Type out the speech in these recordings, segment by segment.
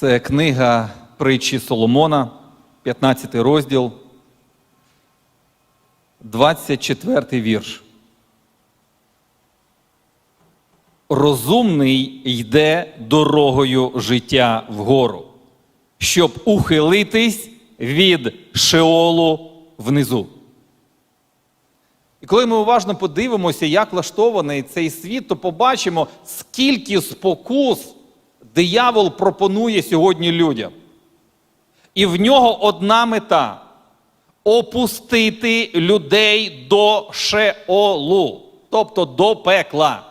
Це книга притчі Соломона, 15 розділ, 24 вірш. Розумний йде дорогою життя вгору, щоб ухилитись від шеолу внизу. І коли ми уважно подивимося, як влаштований цей світ, то побачимо, скільки спокус диявол пропонує сьогодні людям. І в нього одна мета опустити людей до шеолу, тобто до пекла.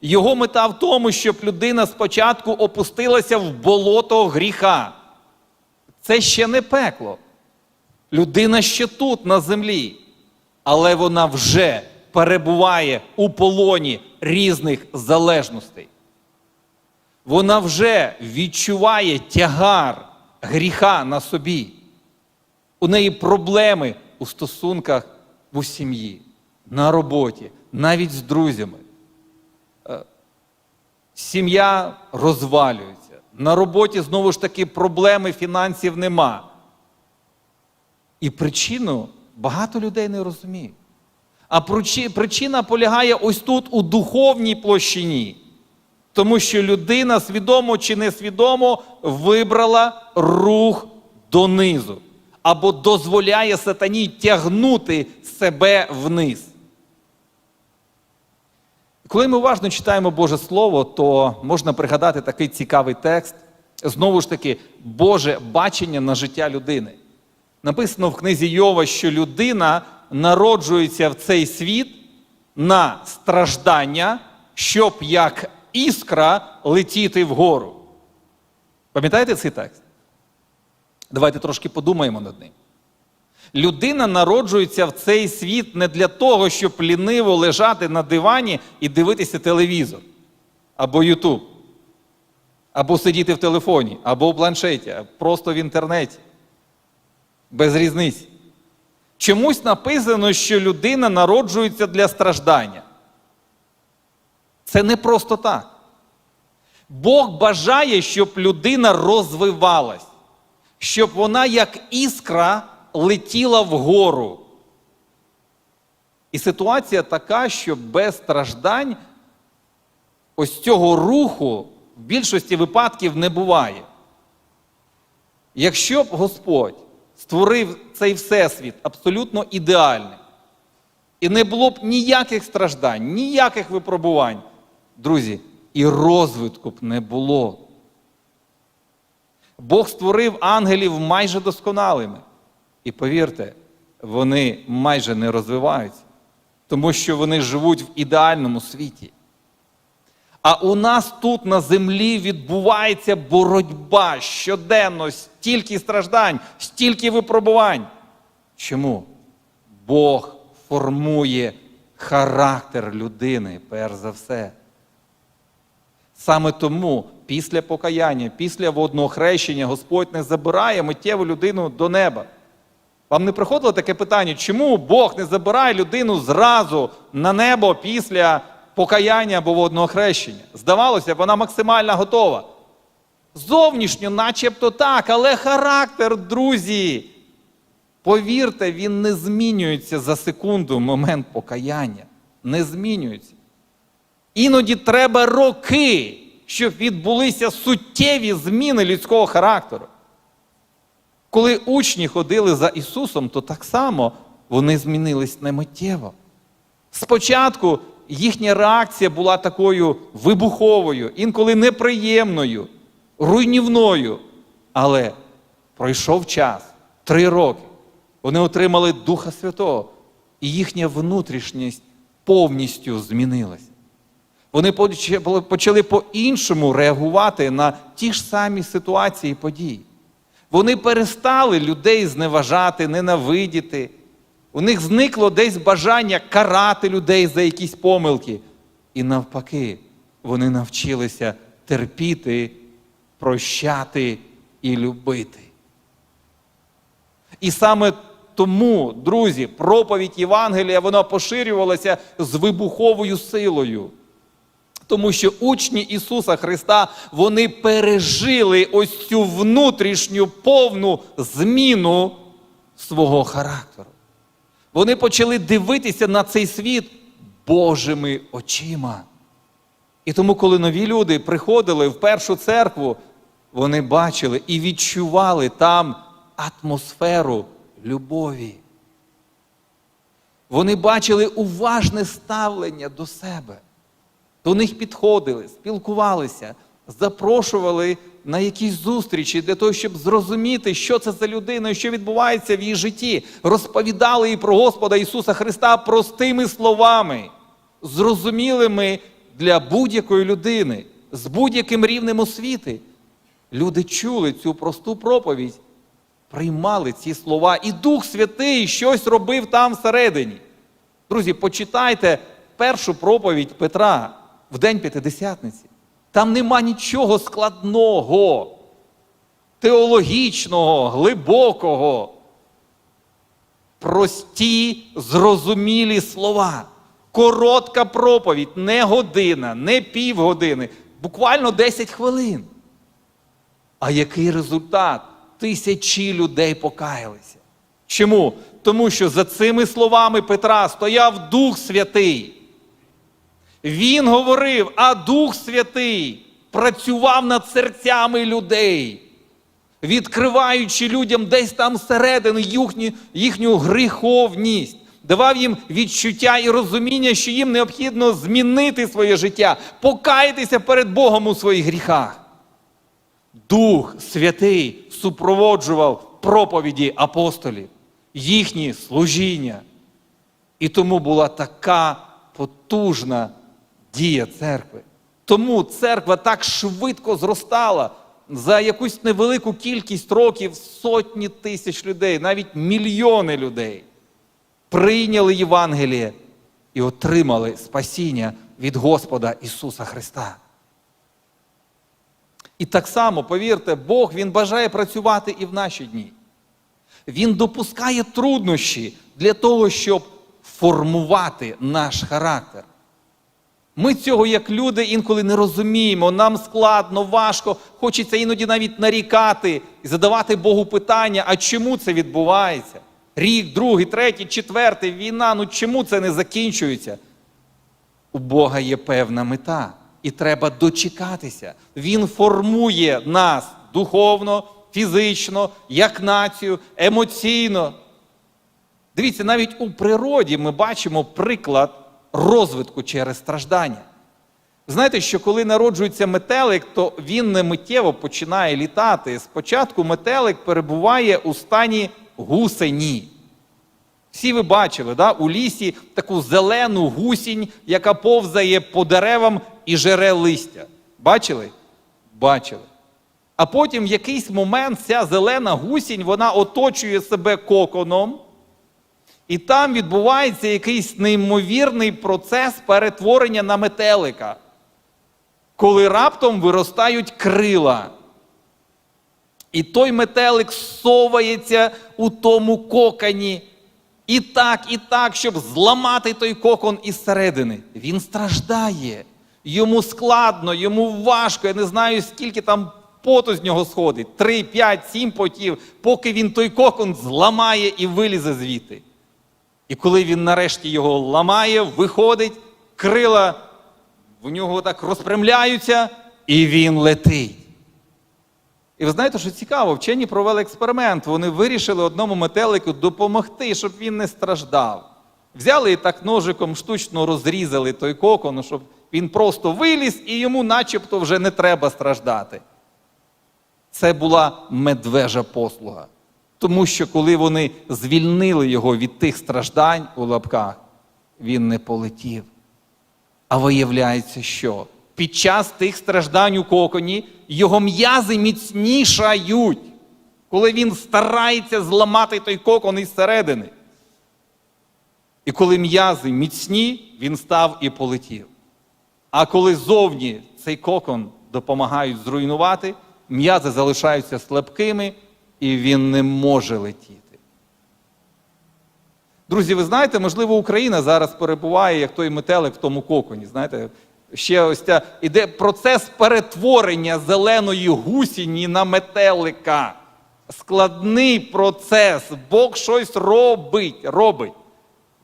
Його мета в тому, щоб людина спочатку опустилася в болото гріха. Це ще не пекло. Людина ще тут, на землі, але вона вже перебуває у полоні різних залежностей. Вона вже відчуває тягар гріха на собі. У неї проблеми у стосунках у сім'ї, на роботі, навіть з друзями. Е, Сім'я розвалюється. На роботі знову ж таки проблеми фінансів нема. І причину багато людей не розуміють. А причина полягає ось тут, у духовній площині. Тому що людина свідомо чи несвідомо вибрала рух донизу або дозволяє сатані тягнути себе вниз. Коли ми уважно читаємо Боже Слово, то можна пригадати такий цікавий текст. Знову ж таки, Боже бачення на життя людини. Написано в книзі Йова, що людина народжується в цей світ на страждання, щоб як іскра летіти вгору. Пам'ятаєте цей текст? Давайте трошки подумаємо над ним. Людина народжується в цей світ не для того, щоб ліниво лежати на дивані і дивитися телевізор, або Ютуб, або сидіти в телефоні, або в планшеті, а просто в інтернеті. Без різниці. Чомусь написано, що людина народжується для страждання. Це не просто так. Бог бажає, щоб людина розвивалась, щоб вона, як іскра, летіла вгору. І ситуація така, що без страждань ось цього руху в більшості випадків не буває. Якщо б Господь створив цей всесвіт абсолютно ідеальним, і не було б ніяких страждань, ніяких випробувань, друзі, і розвитку б не було. Бог створив ангелів майже досконалими. І повірте, вони майже не розвиваються, тому що вони живуть в ідеальному світі. А у нас тут на землі відбувається боротьба щоденно, стільки страждань, стільки випробувань. Чому? Бог формує характер людини, перш за все. Саме тому після покаяння, після водного хрещення Господь не забирає миттєву людину до неба. Вам не приходило таке питання, чому Бог не забирає людину зразу на небо після покаяння або водного хрещення? Здавалося вона максимально готова. Зовнішньо, начебто так, але характер, друзі, повірте, він не змінюється за секунду момент покаяння. Не змінюється. Іноді треба роки, щоб відбулися суттєві зміни людського характеру. Коли учні ходили за Ісусом, то так само вони змінились немиттєво. Спочатку їхня реакція була такою вибуховою, інколи неприємною, руйнівною. Але пройшов час, три роки. Вони отримали Духа Святого, і їхня внутрішність повністю змінилась. Вони почали по-іншому реагувати на ті ж самі ситуації і події. Вони перестали людей зневажати, ненавидіти. У них зникло десь бажання карати людей за якісь помилки. І навпаки, вони навчилися терпіти, прощати і любити. І саме тому, друзі, проповідь Євангелія вона поширювалася з вибуховою силою. Тому що учні Ісуса Христа вони пережили ось цю внутрішню повну зміну свого характеру. Вони почали дивитися на цей світ Божими очима. І тому, коли нові люди приходили в першу церкву, вони бачили і відчували там атмосферу любові. Вони бачили уважне ставлення до себе. До них підходили, спілкувалися, запрошували на якісь зустрічі для того, щоб зрозуміти, що це за людина що відбувається в її житті. Розповідали їй про Господа Ісуса Христа простими словами, зрозумілими для будь-якої людини, з будь-яким рівнем освіти. Люди чули цю просту проповідь, приймали ці слова, і Дух Святий щось робив там всередині. Друзі, почитайте першу проповідь Петра в День П'ятидесятниці. Там нема нічого складного, теологічного, глибокого. Прості, зрозумілі слова. Коротка проповідь, не година, не півгодини, буквально 10 хвилин. А який результат? Тисячі людей покаялися. Чому? Тому що за цими словами Петра стояв Дух Святий. Він говорив, а Дух Святий працював над серцями людей, відкриваючи людям десь там всередину їхню, їхню гріховність, давав їм відчуття і розуміння, що їм необхідно змінити своє життя, покаятися перед Богом у своїх гріхах. Дух Святий супроводжував проповіді апостолів, їхні служіння. І тому була така потужна дія церкви. Тому церква так швидко зростала за якусь невелику кількість років сотні тисяч людей, навіть мільйони людей прийняли Євангеліє і отримали спасіння від Господа Ісуса Христа. І так само, повірте, Бог Він бажає працювати і в наші дні. Він допускає труднощі для того, щоб формувати наш характер. Ми цього, як люди, інколи не розуміємо. Нам складно, важко, хочеться іноді навіть нарікати і задавати Богу питання, а чому це відбувається? Рік, другий, третій, четвертий, війна, ну чому це не закінчується? У Бога є певна мета, і треба дочекатися. Він формує нас духовно, фізично, як націю, емоційно. Дивіться, навіть у природі ми бачимо приклад розвитку через страждання. Знаєте, що коли народжується метелик, то він не миттєво починає літати. Спочатку метелик перебуває у стані гусені. Всі ви бачили, да? у лісі таку зелену гусінь, яка повзає по деревам і жере листя. Бачили? Бачили. А потім в якийсь момент ця зелена гусінь вона оточує себе коконом, і там відбувається якийсь неймовірний процес перетворення на метелика, коли раптом виростають крила. І той метелик совається у тому коконі. І так, і так, щоб зламати той кокон із середини. Він страждає. Йому складно, йому важко. Я не знаю, скільки там поту з нього сходить. Три, п'ять, сім потів, поки він той кокон зламає і вилізе звідти. І коли він нарешті його ламає, виходить, крила в нього так розпрямляються, і він летить. І ви знаєте, що цікаво, вчені провели експеримент. Вони вирішили одному метелику допомогти, щоб він не страждав. Взяли і так ножиком штучно розрізали той кокон, щоб він просто виліз і йому начебто вже не треба страждати. Це була медвежа послуга. Тому що коли вони звільнили його від тих страждань у лапках, він не полетів. А виявляється, що під час тих страждань у коконі його м'язи міцнішають, коли він старається зламати той кокон із середини. І коли м'язи міцні, він став і полетів. А коли зовні цей кокон допомагають зруйнувати, м'язи залишаються слабкими, і він не може летіти. Друзі, ви знаєте, можливо, Україна зараз перебуває як той метелик в тому коконі. Знаєте, ще ось ця іде процес перетворення зеленої гусіні на метелика. Складний процес. Бог щось робить, робить.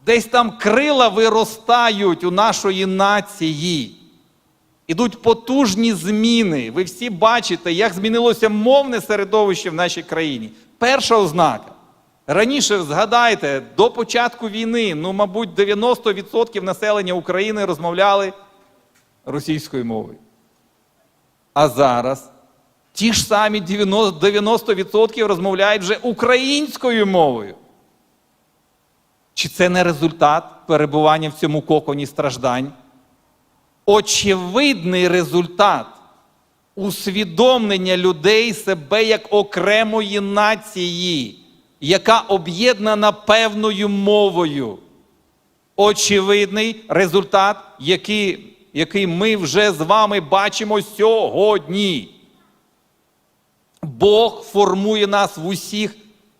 Десь там крила виростають у нашої нації. Ідуть потужні зміни. Ви всі бачите, як змінилося мовне середовище в нашій країні. Перша ознака. Раніше згадайте, до початку війни, ну, мабуть, 90% населення України розмовляли російською мовою. А зараз ті ж самі 90% 90% розмовляють вже українською мовою. Чи це не результат перебування в цьому коконі страждань? Очевидний результат усвідомлення людей себе як окремої нації, яка об'єднана певною мовою. Очевидний результат, який, який ми вже з вами бачимо сьогодні. Бог формує нас в усіх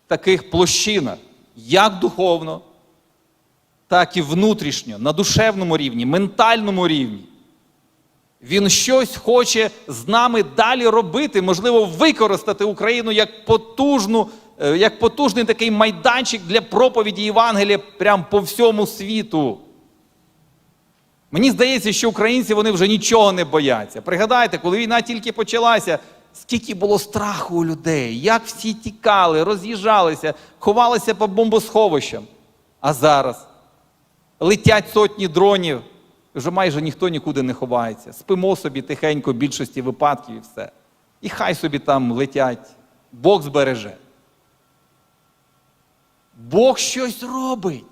таких площинах, як духовно, так і внутрішньо, на душевному рівні, ментальному рівні. Він щось хоче з нами далі робити, можливо, використати Україну як потужну, е, як потужний такий майданчик для проповіді Євангелія прямо по всьому світу. Мені здається, що українці вони вже нічого не бояться. Пригадайте, коли війна тільки почалася, скільки було страху у людей, як всі тікали, роз'їжджалися, ховалися по бомбосховищам. А зараз летять сотні дронів, вже майже ніхто нікуди не ховається. Спимо собі тихенько в більшості випадків і все. І хай собі там летять. Бог збереже. Бог щось робить.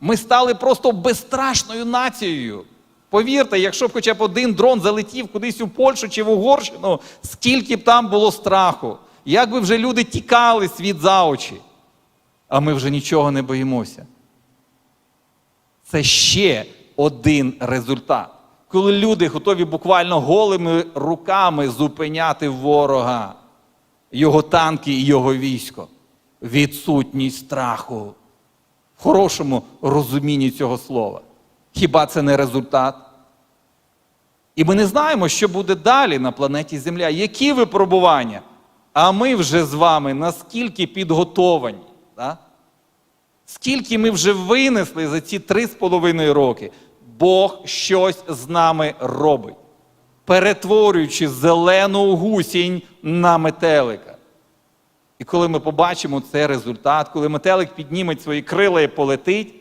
Ми стали просто безстрашною нацією. Повірте, якщо б хоча б один дрон залетів кудись у Польщу чи в Угорщину, скільки б там було страху, як би вже люди тікали світ за очі. А ми вже нічого не боїмося. Це ще один результат. Коли люди готові буквально голими руками зупиняти ворога, його танки і його військо. Відсутність страху в хорошому розумінні цього слова. Хіба це не результат? І ми не знаємо, що буде далі на планеті Земля, які випробування. А ми вже з вами наскільки підготовані. Да? Скільки ми вже винесли за ці три з половиною роки, Бог щось з нами робить, перетворюючи зелену гусінь на метелика. І коли ми побачимо цей результат, коли метелик підніме свої крила і полетить,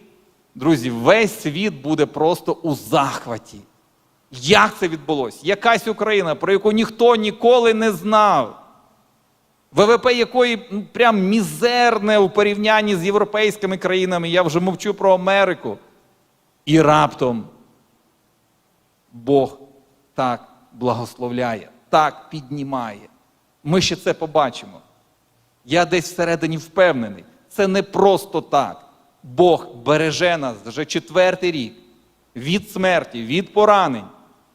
друзі, весь світ буде просто у захваті. Як це відбулося? Якась Україна, про яку ніхто ніколи не знав. ВВП якої прям мізерне у порівнянні з європейськими країнами, я вже мовчу про Америку. І раптом Бог так благословляє, так піднімає. Ми ще це побачимо. Я десь всередині впевнений, це не просто так. Бог береже нас вже четвертий рік від смерті, від поранень,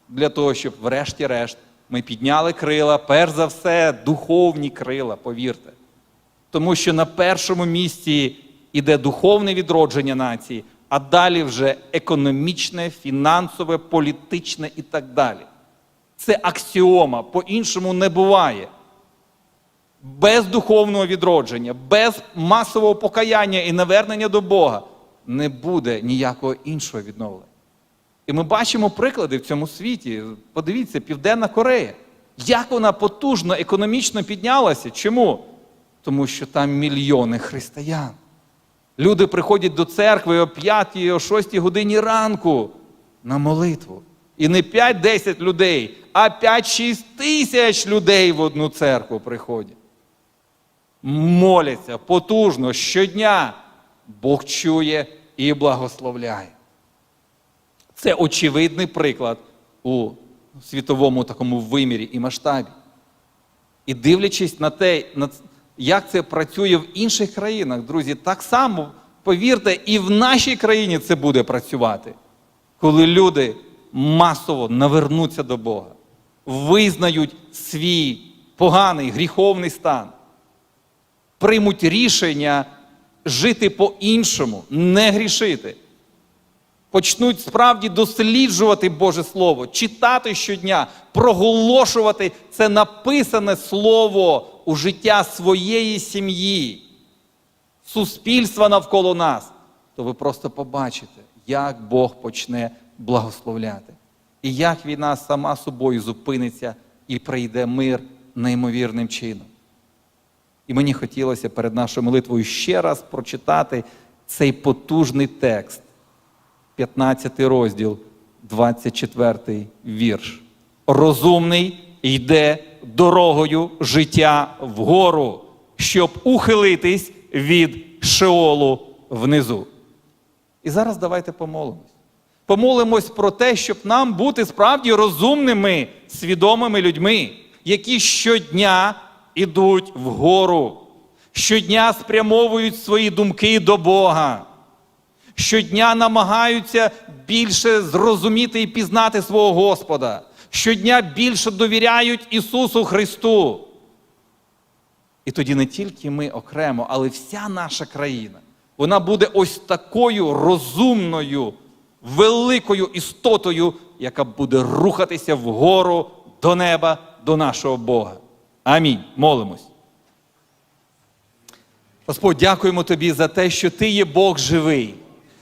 для того, щоб, врешті-решт, ми підняли крила, перш за все, духовні крила, повірте. Тому що на першому місці іде духовне відродження нації, а далі вже економічне, фінансове, політичне і так далі. Це аксіома, по-іншому не буває. Без духовного відродження, без масового покаяння і навернення до Бога не буде ніякого іншого відновлення. І ми бачимо приклади в цьому світі. Подивіться, Південна Корея. Як вона потужно економічно піднялася? Чому? Тому що там мільйони християн. Люди приходять до церкви о 5 о 6 годині ранку на молитву. І не 5-10 людей, а 5-6 тисяч людей в одну церкву приходять. Моляться потужно щодня. Бог чує і благословляє. Це очевидний приклад у світовому такому вимірі і масштабі. І дивлячись на те, як це працює в інших країнах, друзі, так само, повірте, і в нашій країні це буде працювати, коли люди масово навернуться до Бога, визнають свій поганий гріховний стан, приймуть рішення жити по-іншому, не грішити. Почнуть справді досліджувати Боже Слово, читати щодня, проголошувати це написане слово у життя своєї сім'ї, суспільства навколо нас, то ви просто побачите, як Бог почне благословляти. І як війна сама собою зупиниться і прийде мир неймовірним чином. І мені хотілося перед нашою молитвою ще раз прочитати цей потужний текст, 15 розділ, 24 вірш. Розумний йде дорогою життя вгору, щоб ухилитись від шеолу внизу. І зараз давайте помолимось. Помолимось про те, щоб нам бути справді розумними, свідомими людьми, які щодня ідуть вгору, щодня спрямовують свої думки до Бога, щодня намагаються більше зрозуміти і пізнати свого Господа, щодня більше довіряють Ісусу Христу. І тоді не тільки ми окремо, але вся наша країна, вона буде ось такою розумною, великою істотою, яка буде рухатися вгору до неба, до нашого Бога. Амінь. Молимось. Господь, дякуємо Тобі за те, що Ти є Бог живий,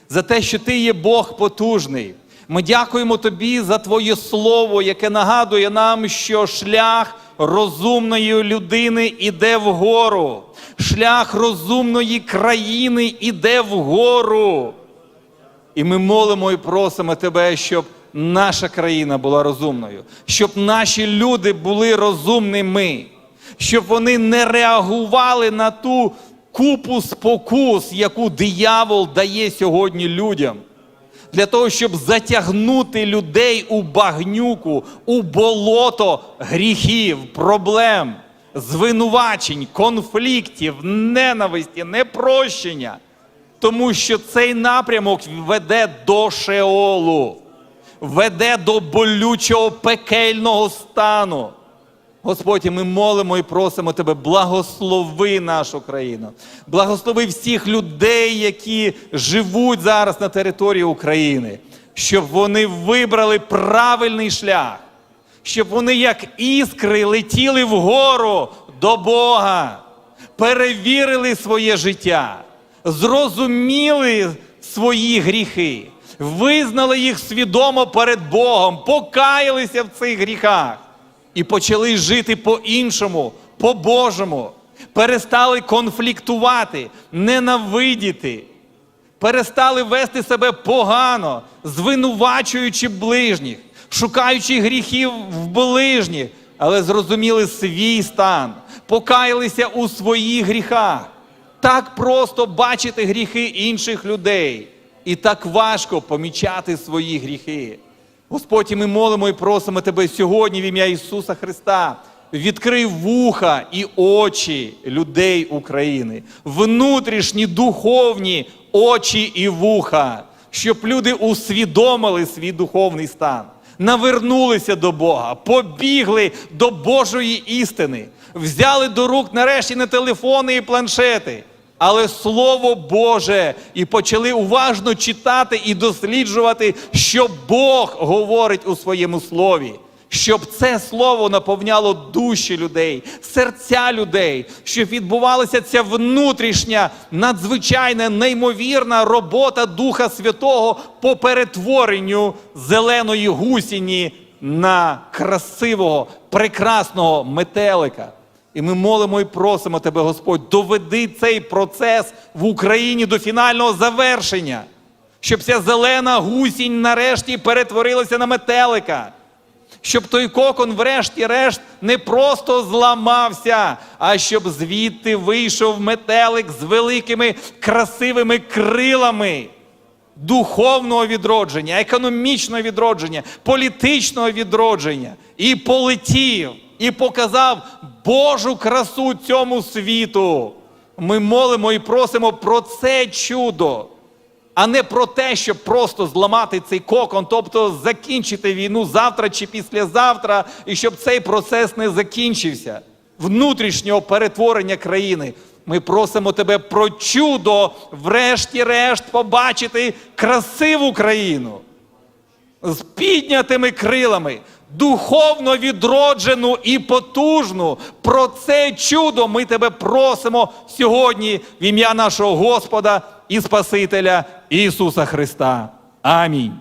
за те, що Ти є Бог потужний. Ми дякуємо Тобі за Твоє Слово, яке нагадує нам, що шлях розумної людини іде вгору, шлях розумної країни іде вгору. І ми молимо і просимо Тебе, щоб наша країна була розумною, щоб наші люди були розумними, щоб вони не реагували на ту купу спокус, яку диявол дає сьогодні людям. Для того, щоб затягнути людей у багнюку, у болото гріхів, проблем, звинувачень, конфліктів, ненависті, непрощення. Тому що цей напрямок веде до Шеолу, веде до болючого пекельного стану. Господь, і ми молимо і просимо Тебе, благослови нашу країну, благослови всіх людей, які живуть зараз на території України, щоб вони вибрали правильний шлях, щоб вони, як іскри, летіли вгору до Бога, перевірили своє життя, зрозуміли свої гріхи, визнали їх свідомо перед Богом, покаялися в цих гріхах і почали жити по-іншому, по-божому, перестали конфліктувати, ненавидіти, перестали вести себе погано, звинувачуючи ближніх, шукаючи гріхів в ближніх, але зрозуміли свій стан, покаялися у своїх гріхах. Так просто бачити гріхи інших людей, і так важко помічати свої гріхи. Господь, і ми молимо і просимо Тебе сьогодні в ім'я Ісуса Христа. Відкрий вуха і очі людей України, внутрішні духовні очі і вуха, щоб люди усвідомили свій духовний стан, навернулися до Бога, побігли до Божої істини, взяли до рук нарешті не телефони і планшети, але Слово Боже, і почали уважно читати і досліджувати, що Бог говорить у своєму слові. Щоб це слово наповняло душі людей, серця людей, щоб відбувалася ця внутрішня, надзвичайна, неймовірна робота Духа Святого по перетворенню зеленої гусіні на красивого, прекрасного метелика. І ми молимо і просимо тебе, Господь, доведи цей процес в Україні до фінального завершення, щоб ця зелена гусінь нарешті перетворилася на метелика, щоб той кокон, врешті-решт, не просто зламався, а щоб звідти вийшов метелик з великими красивими крилами духовного відродження, економічного відродження, політичного відродження, і полетів, і показав Божу красу цьому світу. Ми молимо і просимо про це чудо, а не про те, щоб просто зламати цей кокон, тобто закінчити війну завтра чи післязавтра, і щоб цей процес не закінчився внутрішнього перетворення країни Ми просимо тебе про чудо, врешті-решт, побачити красиву країну з піднятими крилами, духовно відроджену і потужну. Про це чудо ми тебе просимо сьогодні в ім'я нашого Господа і Спасителя Ісуса Христа. Амінь.